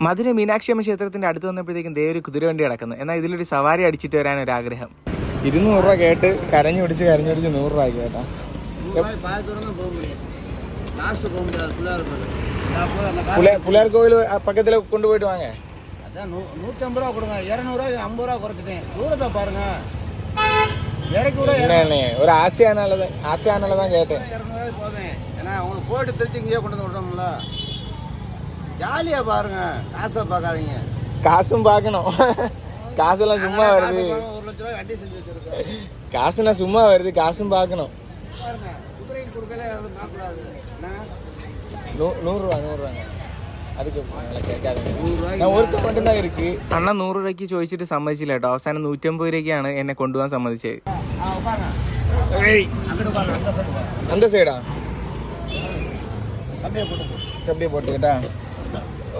മധുര മീനാക്ഷി അമ്മ ക്ഷേത്രത്തിന്റെ അടുത്ത് വന്നപ്പോഴത്തേക്കും ദേ ഒരു കുതിരവണ്ടി കിടക്കുന്നു എന്നാൽ ഇതിലൊരു സവാരി അടിച്ചിട്ട് വരാൻ ഒരു ആഗ്രഹം ഇരുന്നൂറ് രൂപ കേട്ട് കരഞ്ഞു പിടിച്ച് കരഞ്ഞു പിടിച്ച് നൂറ് രൂപ കേട്ടാ ரூபாய் பாதி தூரம் தான் போக முடியும் லாஸ்ட்டு போக முடியாது பிள்ளையார் கோயில் நான் போய் அந்த கார் പുല- പുലാർ കോവിൽ പക്കത്തിൽ കൊണ്ടുപോയിട്ട് വാങ്ങേ அதான் நூ நூற்றி ஐம்பது ரூபா கொடுங்க இரநூறுவா ஐம்பது ரூபா குறைச்சிட்டேன் தூரத்தை பாருங்க இறக்கி விட என்னண்ணே ஒரு ஆசையானால ஆசையானால தான் கேட்டேன் இரநூறுவாய்க்கு போவேன் ஏன்னா அவங்களுக்கு போயிட்டு திருச்சி இங்கேயே கொண்டு வந்து விடணும்ல ஜாலியாக பாருங்க காசை பார்க்காதீங்க காசும் பார்க்கணும் காசெல்லாம் சும்மா காசை வருது பாருங்க, ஒரு லட்ச ரூபாய் வண்டி செஞ்சு வச்சிருக்கேன் காசுனா சும்மா வருது காசும் பார்க்கணும் பாருங்க குதிரைக்கு கொடுக்கல அது பார்க்கக்கூடாது என்ன நூ- நூறுரூவா நூறுரூவாங்க அதுக்கு மேலே கேட்காதுங்க நூறுரூவாய்க்கு ഞാൻ ഒരുത്ത மட்டும்தான் இருக்கு അണ്ണ നൂറ് രൂപയ്ക്ക് ചോദിച്ചിട്ട് സമ്മതിച്ചില്ല കേട്ടോ അവസാനം നൂറ്റമ്പത് രൂപയ്ക്കാണ് എന്നെ കൊണ്ടുപോകാൻ സമ്മതിച്ചത് ஆ உட்காருங்க அங்கிட்டு உட்காருங்க அந்த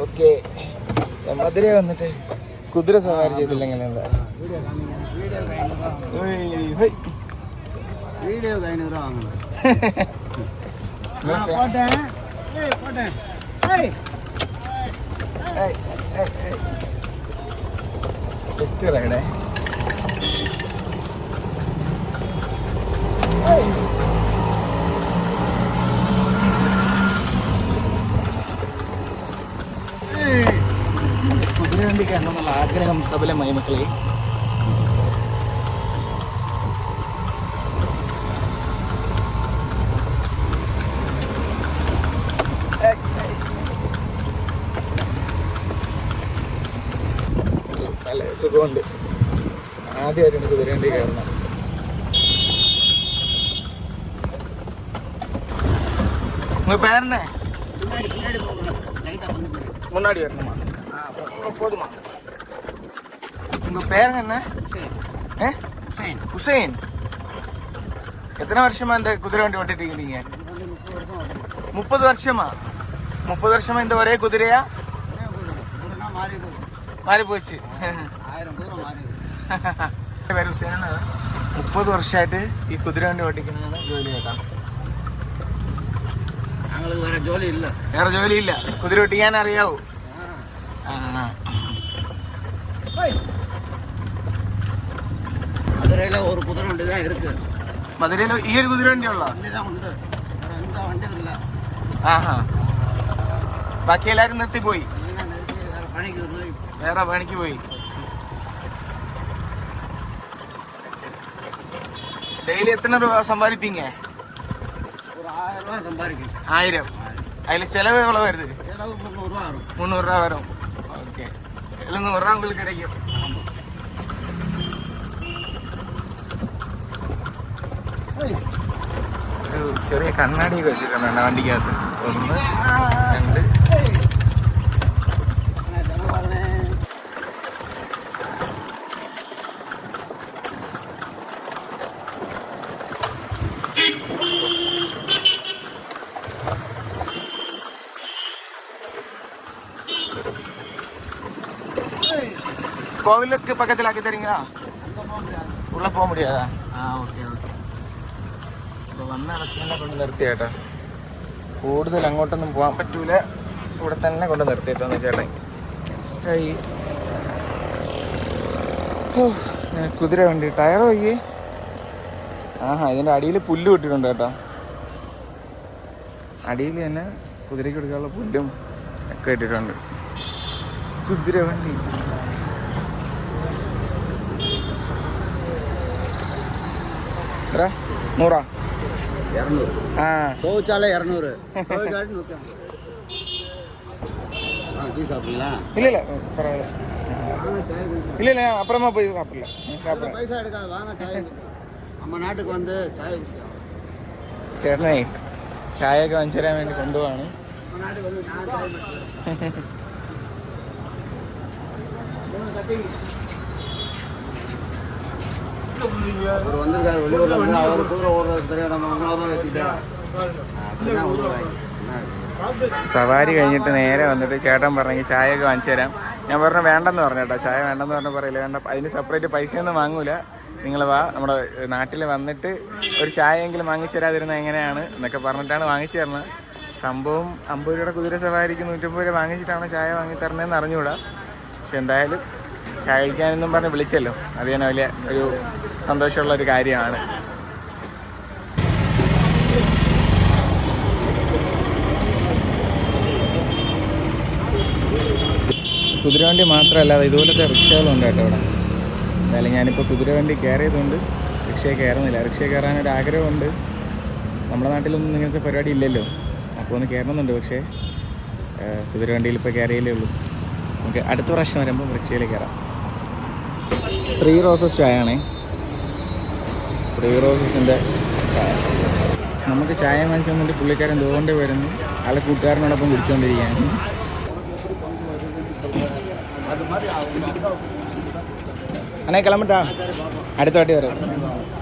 ഓക്കെ. മധുര വന്നിട്ട് കുതിര സവാരി ചെയ്തില്ല എങ്ങനെ എന്താ വീഡിയോ സെറ്റ് റൈഡേ കുതിരവണ്ടി കാണണമെന്നുള്ള ആഗ്രഹം സബലമായി മക്കളെ. സുഖമുണ്ട്. ആദ്യമായിട്ടാണ് കുതിരവണ്ടി കയറുന്നത് പേരനെ മുന്നാടി വരണം. பின்னாடி பின்னாடி போகணும் லைட்டாக பண்ணி முன்னாடி வரணுமா ஆ, போ- போதுமா உங்க பேருங்க என்ன ஏ ஹுசைன் ஹுசைன் எத்தனை வருஷமா இந்த குதிரை வண்டி ஓட்டிட்டு இருக்கீங்க இது வந்து முப்பது வருஷம் ஓட்டணும் முப்பது வருஷமா முப்பது வருஷமா இந்த ஒரே குதிரையா ஒரே குதிரை குதிரைனா மாறி போச்சு മാറി പോച്ച് ஆயிரம் குதிரை மாறி போச்சு പേര് ഹുസൈനാണ് മുപ്പത് വർഷമായിട്ട് ഈ കുതിര വണ്ടി ഓട്ടിക്കുന്നതാണ് ജോലി കേട്ടാ எங்களுக்கு வேற ஜோலி இல்லை വേറെ ജോലിയില്ല കുതിര ഓട്ടിക്കാൻ അറിയാവൂ ആ மதுரையில் ஒரு குதிரை வண்டி தான் இருக்குது மதுரையில் ஈர் குதிரை வண்டி உள்ள வண்டி தான் உண்டு வேறு எந்த வண்டியும் இல்லை ஆஹா ബാക്കി എല്ലാവരും നിർത്തി പോയി പണിക്ക് പോയി വേറെ പണിക്ക് പോയി ഡെയിലി എത്ര രൂപ സമ്പാദിപ്പിങ്ങ ആയിരം അതിൽ ചെലവ് എവിടെ വരുത് മുന്നൂറ് രൂപ വരും இதில் நூறுரூவா உங்களுக்கு கிடைக்கும் ഒരു ചെറിയ കണ്ണാടിയൊക്കെ വെച്ചിട്ടുണ്ട് വണ്ടിക്കകത്ത് ഒന്ന് கோவிலுக்கு பக்கத்தில் ஆக்கி தரீங்களா ഉള്ള പോകാൻ മുടിയാതാ ആ ഓക്കെ ഓക്കെ അപ്പോൾ വന്ന ഇടത്ത് കൊണ്ട് നിർത്തി ചേട്ടാ കൂടുതൽ അങ്ങോട്ടൊന്നും പോകാൻ പറ്റൂല ഇവിടെ തന്നെ കൊണ്ട് നിർത്തിയിട്ടോന്ന് ചേട്ടൻ കൈ ഹോ, ഞാൻ കുതിര വണ്ടി ടയർ വയ്യേ ആഹാ ഇതിൻ്റെ അടിയിൽ പുല്ല് വിട്ടിട്ടുണ്ട് കേട്ടോ അടിയിൽ തന്നെ കുതിരയ്ക്ക് കൊടുക്കാനുള്ള പുല്ലും ഒക്കെ ഇട്ടിട്ടുണ്ട് കുതിര വണ്ടി നൂറാ இரநூறு ആ துவைச்சாலே இரநூறு துவைச்சாலே நூற்றி ஐம்பது ஆ டீ சாப்பிடுங்களா இல்ல இல்ல பரவாயில்ல வாங்க சாய் குடிக்கலாம். இல்ல இல்ல அப்புறமா போய் சாப்பிடலாம் ம், அது சாப்பிடுறேன் பைசா எடுக்காது வாங்க சாய் குடிக்கலாம். நம்ம நாட்டுக்கு வந்து சாய் குடிக்கலாம் ചേട്ടനെ ചായയൊക്കെ വാങ്ങിച്ചു തരാൻ വേണ്ടി കൊണ്ടുപോവാണ് நம்ம நாட்டுக்கு வந்து நான் அவர் வந்திருக்காரு வெளியூர்ல இருந்து அவர் குதிரை ஓடுறது தெரியும் நம்ம உணவாக ஏற்றிட்டா அப்படிதான் விடுவாங்க என்ன സവാരി കഴിഞ്ഞിട്ട് നേരെ വന്നിട്ട് ചേട്ടൻ പറഞ്ഞെങ്കിൽ ചായയൊക്കെ വാങ്ങിച്ചു തരാം ഞാൻ പറഞ്ഞു വേണ്ടെന്ന് പറഞ്ഞു കേട്ടോ ചായ വേണ്ടെന്ന് പറഞ്ഞ പറയില്ല വേണ്ട അതിന് സെപ്പറേറ്റ് പൈസയൊന്നും വാങ്ങൂല നിങ്ങൾ വാ നമ്മുടെ നാട്ടിൽ വന്നിട്ട് ഒരു ചായയെങ്കിലും വാങ്ങിച്ചു തരാതിരുന്നത് എങ്ങനെയാണ് എന്നൊക്കെ പറഞ്ഞിട്ടാണ് വാങ്ങിച്ചു തരുന്നത് സംഭവം അമ്പത് രൂപയുടെ കുതിര സവാരിക്ക് നൂറ്റമ്പത് രൂപ വാങ്ങിച്ചിട്ടാണ് ചായ വാങ്ങി തരണേന്ന് അറിഞ്ഞുകൂടാ പക്ഷെ എന്തായാലും ചായ കഴിക്കാനെന്നും പറഞ്ഞ് വിളിച്ചല്ലോ. അത് തന്നെ വലിയ ഒരു സന്തോഷമുള്ള ഒരു കാര്യമാണ്. കുതിരവണ്ടി മാത്രമല്ല ഇതുപോലത്തെ റിക്ഷകളുണ്ട് കേട്ടോ ഇവിടെ. എന്തായാലും ഞാനിപ്പോൾ കുതിരവണ്ടി കയറിയതുകൊണ്ട് റിക്ഷയെ കയറുന്നില്ല. റിക്ഷയെ കയറാനൊരു ആഗ്രഹമുണ്ട്. നമ്മുടെ നാട്ടിലൊന്നും ഇങ്ങനത്തെ പരിപാടി ഇല്ലല്ലോ. അപ്പോൾ ഒന്ന് കയറണമെന്നുണ്ട് പക്ഷേ കുതിരവണ്ടിയിൽ ഇപ്പോൾ കയറിയല്ലേ ഉള്ളൂ. നമുക്ക് അടുത്ത പ്രാവശ്യം വരുമ്പോൾ വൃക്ഷയിൽ കയറാം. ത്രീ റോസസ് ചായ ആണേ. ത്രീ റോസസിന്റെ ചായ. നമുക്ക് ചായ വാങ്ങിച്ചു തന്നിട്ട് പുള്ളിക്കാരൻ തോണ്ടി വരുന്നു. ആളെ കൂട്ടുകാരനോടൊപ്പം കുടിച്ചുകൊണ്ടിരിക്കുകയാണ് അണ്ണേ കിളമ്പട്ടാ. അടുത്ത വട്ടി വരാം.